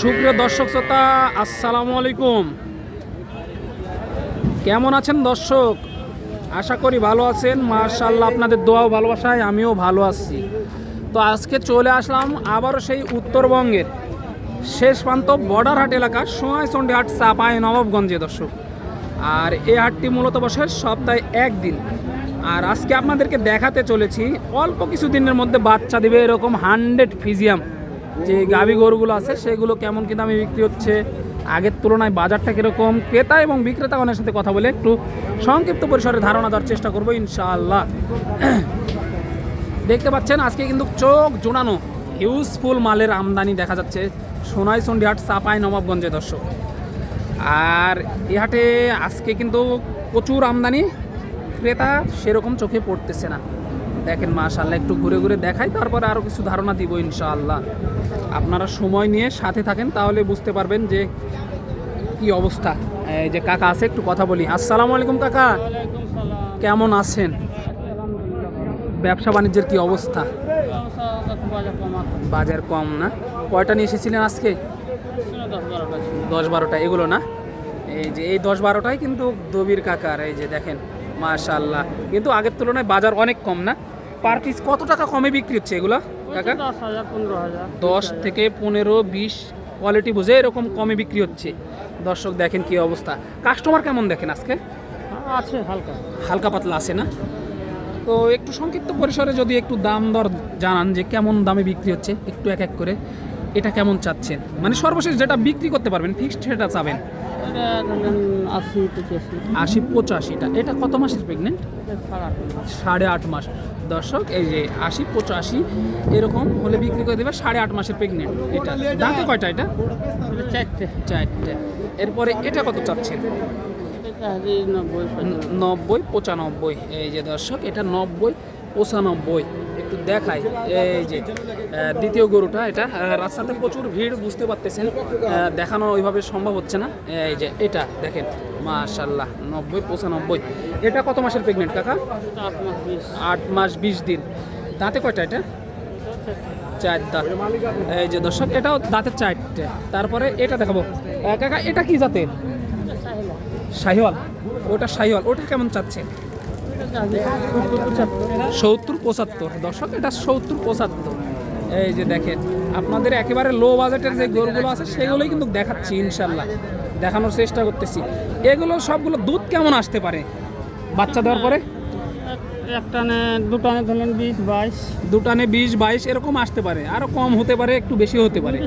সুপ্রিয় দর্শক শ্রোতা, আসসালামু আলাইকুম। কেমন আছেন দর্শক? আশা করি ভালো আছেন। মার্শাল্লাহ আপনাদের দোয়াও ভালোবাসায় আমিও ভালো আছি। তো আজকে চলে আসলাম আবারও সেই উত্তরবঙ্গের শেষ প্রান্ত বর্ডার হাট এলাকা সোয়াইচন্ডী হাট চাপায় নবাবগঞ্জে দর্শক। আর এই হাটটি মূলত বসে সপ্তাহে একদিন। আর আজকে আপনাদেরকে দেখাতে চলেছি, অল্প কিছু দিনের মধ্যে বাচ্চা দেবে এরকম হান্ড্রেড ফিজিয়াম। যে গাভী গরুগুলো আছে, সেগুলো কেমন কি দামে বিক্রি হচ্ছে? আগের তুলনায় বাজারটা কীরকম? ক্রেতা এবং বিক্রেতাগণের সাথে কথা বলে একটু সংক্ষিপ্ত পরিসরে ধারণা দেওয়ার চেষ্টা করব ইনশাআল্লাহ। দেখতে পাচ্ছেন, আজকে কিন্তু চোখ জোড়ানো হিউজফুল মালের আমদানি দেখা যাচ্ছে সোনাই হাট চাপাই নবাবগঞ্জে, দর্শক। আর এই হাটে আজকে কিন্তু প্রচুর আমদানি, ক্রেতা সেরকম চোখে পড়তেছে না। দেখেন মাশাল্লাহ একটু ঘুরে ঘুরে দেখাই তারপরে আরও কিছু ধারণা দিব ইনশাআল্লাহ। আপনারা সময় নিয়ে সাথে থাকেন তাহলে বুঝতে পারবেন যে কি অবস্থা। এই যে কাকা আছে একটু কথা বলি। আসসালামু আলাইকুম কাকা। কেমন আছেন? ব্যবসা বাণিজ্যের কি অবস্থা? বাজার কম না? কয়টা নিয়ে এসেছিলেন আজকে? দশ বারোটা এগুলো না? এই যে এই দশ বারোটাই কিন্তু দবির কাকার এই যে দেখেন মাশাল্লাহ কিন্তু আগের তুলনায় বাজার অনেক কম না? পার পিস কত টাকা কমে বিক্রি হচ্ছে এগুলো? কাকা? দশ হাজার পনেরো হাজার। দশ থেকে পনেরো বিশ কোয়ালিটি বুঝে এরকম কমে বিক্রি হচ্ছে। দর্শক দেখেন কি অবস্থা। কাস্টমার কেমন দেখেন আজকে? আছে হালকা। হালকা পাতলা আছে না? তো একটু সংক্ষিপ্ত পরিসরে যদি একটু দাম দর জানান যে কেমন দামে বিক্রি হচ্ছে একটু এক এক করে এটা কেমন চাচ্ছেন? মানে সর্বশেষ যেটা বিক্রি করতে পারবেন ফিক্সড সেটা চাবেন। আশি আশি পঁচাশিটা এটা কত মাসের প্রেগনেন্ট সাড়ে আট মাস। দর্শক এই যে আশি পঁচাশি এরকম হলে বিক্রি করে দেবে সাড়ে আট মাসের প্রেগনেন্ট এটা। দাঁতে কয়টা এটা? চারটে। চারটে। এরপরে এটা কত চাচ্ছেন? নব্বই পঁচানব্বই। এই যে দর্শক এটা নব্বই পঁচানব্বই। একটু দেখাই। এই যে দ্বিতীয় গরুটা এটা রাস্তাতে প্রচুর ভিড়, বুঝতে পারতেছেন। দেখানো ওইভাবে সম্ভব হচ্ছে না। এই যে, এটা দেখেন মাশাল্লাহ নব্বই, পঁচানব্বই। এটা কত মাসের প্রেগনেন্ট কাকা? আট মাস, বিশ দিন। দাঁতে কয়টা এটা? চার দাঁত। এই যে, দর্শক, এটাও দাঁতের চারটে। তারপরে এটা দেখাবো। কাকা, এটা কি জাতের? শাহিওয়াল। ওটা শাহিওয়াল। ওটা কেমন চাচ্ছে? সত্তর পঁচাত্তর। দর্শক এটা সত্তর পঁচাত্তর। এই যে দেখেন আপনাদের একেবারে লো বাজেটের যে গরুগুলো আছে সেগুলোই কিন্তু দেখাচ্ছি ইনশাল্লাহ দেখানোর চেষ্টা করতেছি। এগুলো সবগুলো দুধ কেমন আসতে পারে? বাচ্চা দেওয়ার পরে? একটানে দুটানে ধরলেন বিশ বাইশ। দুটানে বিশ বাইশ এরকম আসতে পারে। আরও কম হতে পারে একটু বেশি হতে পারে।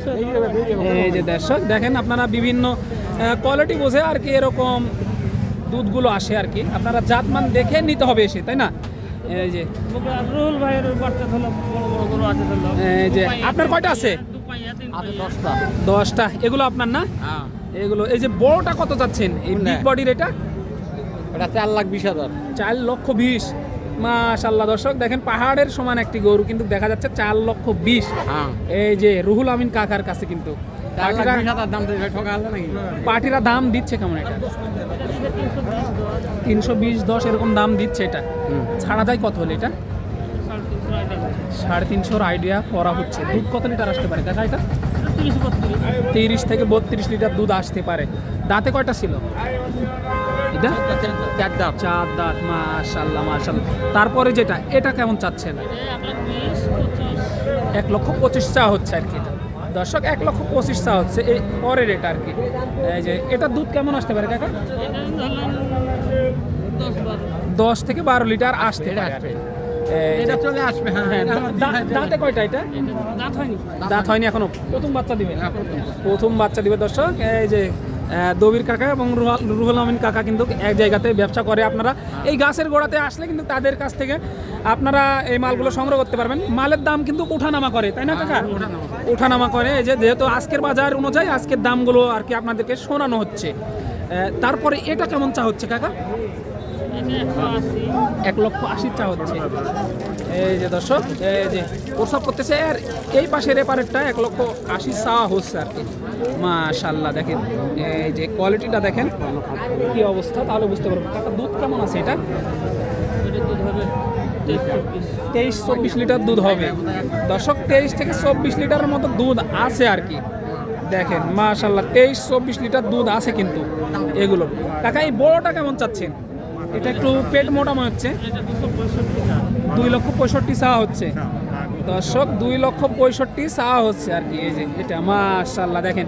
এই যে দর্শক দেখেন আপনারা বিভিন্ন কোয়ালিটি বোঝে আর কি এরকম দুধগুলো আসে আর কি। আপনারা জাতমান দেখে নিতে হবে এসে তাই না? এই যে রুল ভাইয়ের বড় বড় গরু আছে এই যে আপনার কয়টা আছে? আছে দশটা। দশটা। এগুলো আপনার না? হ্যাঁ। এগুলো এই যে বড়টা কত চাচ্ছেন এই? বিগ বডির এটা? এটা চার লাখ বিশ হাজার। চার লক্ষ বিশ। মাশাল্লাহ দর্শক দেখেন পাহাড়ের সমান একটি গরু কিন্তু দেখা যাচ্ছে চার লক্ষ বিশ। হ্যাঁ। এই যে রুহুল আমিন কাকার কাছে কিন্তু। পার্টিরা দাম দিচ্ছে কেমন এটা? তিনশো বিশ দশ এরকম দাম দিচ্ছে এটা। ছাড়া যায় কত হলে এটা? সাড়ে তিনশোর আইডিয়া করা হচ্ছে। দুধ কত লিটার আসতে পারে? দেখা এটা। তিরিশ থেকে বত্রিশ লিটার দুধ আসতে পারে। দাঁতে কয়টা ছিল? এটা? চার দাম চার দাঁত। মাশাল্লাহ মাশাল্লাহ তারপরে যেটা এটা কেমন চাচ্ছেন? এক লক্ষ পঁচিশ চা হচ্ছে আর কি এটা। দর্শক এক লক্ষ পঁচিশ চা হচ্ছে এই পরের এটা আর কি। এই যে এটা দুধ কেমন আসতে পারে কাকা? দশ থেকে বারো লিটার আসতে পারে। চলে আসবে হ্যাঁ, দা- দাঁতে কয়টা এটা? দাঁত হয়নি দাঁত হয়নি এখনও। প্রথম বাচ্চা দিবে। প্রথম। বাচ্চা দিবে দর্শক। এই যে দবির কাকা এবং রুহুল আমিন কাকা কিন্তু এক জায়গাতে ব্যবসা করে আপনারা। এই গাছের গোড়াতে আসলে কিন্তু তাদের কাছ থেকে আপনারা এই মালগুলো সংগ্রহ করতে পারবেন। মালের দাম কিন্তু ওঠানামা করে, তাই না কাকা? ওঠানামা করে, এই যে যেহেতু আজকের বাজার অনুযায়ী আজকের দামগুলো আর কি আপনাদেরকে শোনানো হচ্ছে। তারপরে এটা কেমন চা হচ্ছে কাকা? এক লক্ষ আশি চা হচ্ছে। এই যে দর্শক, এই যে প্রসাব করতেছে, আর এই পাশের এপারেরটা এক লক্ষ আশি চা হচ্ছে আর কি। মাশাল্লাহ দেখেন, এই যে কোয়ালিটিটা দেখেন, কি অবস্থা, তাহলে বুঝতে পারবেন। কাকা, দুধ কেমন আছে এটা? তেইশ, চব্বিশ লিটার দুধ হবে। দর্শক, তেইশ থেকে চব্বিশ লিটারের মতো দুধ আছে আর কি। দেখেন মাশাল্লাহ তেইশ, চব্বিশ লিটার দুধ আছে কিন্তু এগুলো। কাকা, এই বড়টা কেমন চাচ্ছেন? এটা একটু পেট মোটা মনে হচ্ছে। টাকা দুই লক্ষ পঁয়ষট্টি চাওয়া হচ্ছে। দর্শক, দুই লক্ষ পঁয়ষট্টি চাওয়া হচ্ছে আর কি। এই যে, এটা মাশাল্লাহ দেখেন।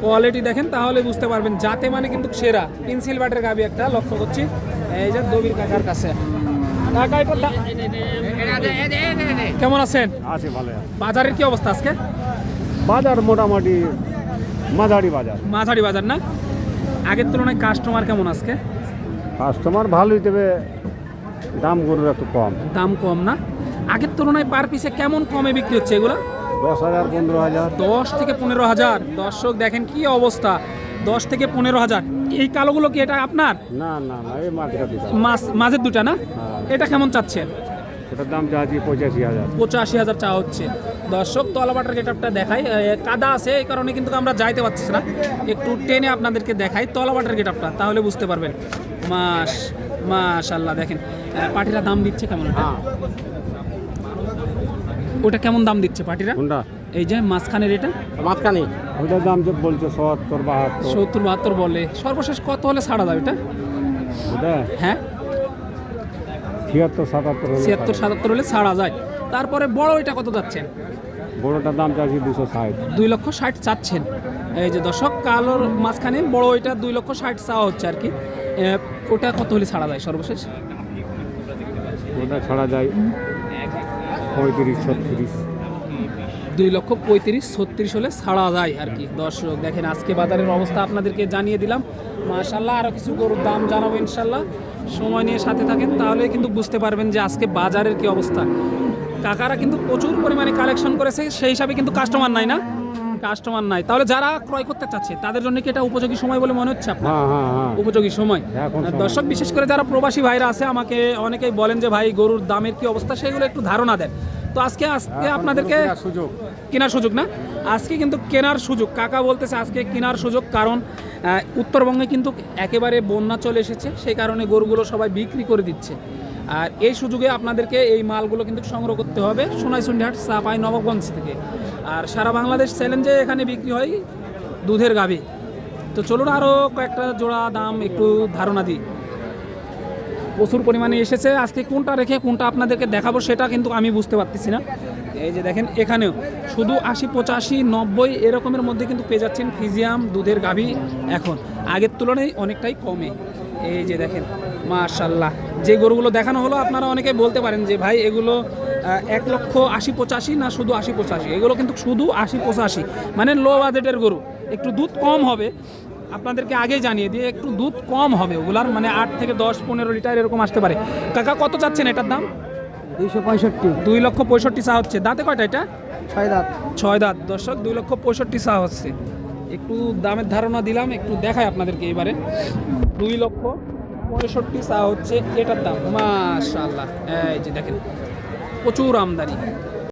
কোয়ালিটি দেখেন, তাহলে বুঝতে পারবেন। যাতে মানে কিন্তু সেরা। পেন্সিল বাটের গাবি একটা, লক্ষ্য করছি। এই যে, দবির কাকার কাছে। কেমন আছেন? আছে ভালো বাজারের কি অবস্থা আজকে? বাজার মোটামুটি মাঝারি বাজার। মাঝারি বাজার না? আগের তুলনায় কাস্টমার কেমন আজকে? কাস্টমার ভালোই তবে দাম গরুর একটু কম। দাম কম না? আগের তুলনায় পার পিসে কেমন কমে বিক্রি হচ্ছে এগুলো? দশ হাজার পনেরো হাজার। দশ থেকে পনেরো হাজার। দর্শক দেখেন কি অবস্থা। দশ থেকে পনেরো হাজার। এই কালোগুলো কি এটা আপনার? না না না এই মাছ মাঝের দুটা না? হ্যাঁ। এটা কেমন চাচ্ছেন? এটার দাম চাচ্ছি পঁচাশি হাজার। পঁচাশি হাজার চা হচ্ছে। দর্শক তলাবাটার গেটআপটা দেখাই। কাদা আছে এই কারণে কিন্তু আমরা যাইতে পারছি না। একটু টেনে আপনাদেরকে দেখাই তলাবাটার গেটআপটা তাহলে বুঝতে পারবেন। মাস মাশাল্লাহ দেখেন। পাটিরা দাম দিচ্ছে কেমন এটা? ওটা কেমন দাম দিচ্ছে পাটিরা কোনটা? এই যে মাঝখানের এটা? মাঝখানে। ওইটার দাম যে বলছে সত্তর বাহাত্তর। সত্তর বাহাত্তর বলে। সর্বশেষ কত হলে ছাড়া যাবে এটা? হ্যাঁ। ছিয়াত্তর সাতাত্তর ছিয়াত্তর সাতাত্তর হলে ছাড়া যায়। তারপরে বড় এটা কত যাচ্ছেন? বড়টার দাম চাচ্ছি দুশো ষাট। দুই লক্ষ ষাট চাচ্ছেন। এই যে দশক কালোর মাঝখানে বড় ওইটা দুই লক্ষ ষাট চাওয়া হচ্ছে আর কি। ওটা কত হলে ছাড়া যায় সর্বশেষ? ওটা ছাড়া যায় পঁয়ত্রিশ ছত্রিশ। দুই লক্ষ পঁয়ত্রিশ ছত্রিশ হলে ছাড়া যায় আর কি। দর্শক দেখেন আজকে বাজারের অবস্থা আপনাদেরকে জানিয়ে দিলাম। মাশাল্লাহ আরও কিছু গরুর দাম জানাব ইনশাল্লাহ সময় নিয়ে সাথে থাকেন তাহলে কিন্তু বুঝতে পারবেন যে আজকে বাজারের কি অবস্থা। কাকারা কিন্তু প্রচুর পরিমাণে কালেকশন করেছে সেই হিসাবে কিন্তু কাস্টমার নাই না? কাস্টমার নাই। তাহলে যারা ক্রয় করতে চাচ্ছে তাদের জন্য কি এটা উপযোগী সময় বলে মনে হচ্ছে আপনার? হ্যাঁ হ্যাঁ হ্যাঁ। উপযোগী সময়। সময়। দর্শক বিশেষ করে যারা প্রবাসী ভাইরা আছে আমাকে অনেকেই বলেন যে ভাই গরুর দামের কি অবস্থা সেগুলো একটু ধারণা দেন। তো আজকে আজকে আপনাদেরকে সুযোগ। কেনার সুযোগ না? আজকে কিন্তু কেনার সুযোগ। কাকা বলতেছে আজকে কেনার সুযোগ কারণ উত্তরবঙ্গে কিন্তু একেবারে বন্যা চলে এসেছে সেই কারণে গরুগুলো সবাই বিক্রি করে দিচ্ছে। আর এই সুযোগে আপনাদেরকে এই মালগুলো কিন্তু সংগ্রহ করতে হবে সোনাইসুন্ডিহাট চাপাই নবগঞ্জ থেকে। আর সারা বাংলাদেশ চ্যালেঞ্জে এখানে বিক্রি হয় দুধের গাভী। তো চলুন আরও কয়েকটা জোড়া দাম একটু ধারণা দিই। প্রচুর পরিমাণে এসেছে। আজকে কোনটা রেখে কোনটা আপনাদেরকে দেখাবো সেটা কিন্তু আমি বুঝতে পারতেছি না। এই যে দেখেন, এখানেও শুধু আশি পঁচাশি নব্বই এরকমের মধ্যে কিন্তু পেয়ে যাচ্ছেন ফিজিয়াম, দুধের গাভী এখন। আগের তুলনায় অনেকটাই কমে। এই যে দেখেন মাশাল্লাহ যে গরুগুলো দেখানো হলো, আপনারা অনেকে বলতে পারেন যে, ভাই, এগুলো এক লক্ষ আশি পঁচাশি না শুধু আশি পঁচাশি? এগুলো কিন্তু শুধু আশি পঁচাশি। মানে লো বাজেটের গরু। একটু দুধ কম হবে আপনাদেরকে আগেই জানিয়ে দিয়ে একটু দুধ কম হবে ওগুলার মানে আট থেকে দশ পনেরো লিটার এরকম আসতে পারে। কাকা কত চাচ্ছেন এটার দাম? দুইশো পঁয়ষট্টি। দুই লক্ষ পঁয়ষট্টি চা হচ্ছে। দাঁতে কয়টা এটা? ছয় দাঁত। ছয় দাঁত। দর্শক দুই লক্ষ পঁয়ষট্টি চা হচ্ছে। একটু দামের ধারণা দিলাম একটু দেখাই আপনাদেরকে এবারে। দুই লক্ষ পঁয়ষট্টি চা হচ্ছে এটার দাম। মাশাল্লাহ এই যে দেখেন প্রচুর আমদানি।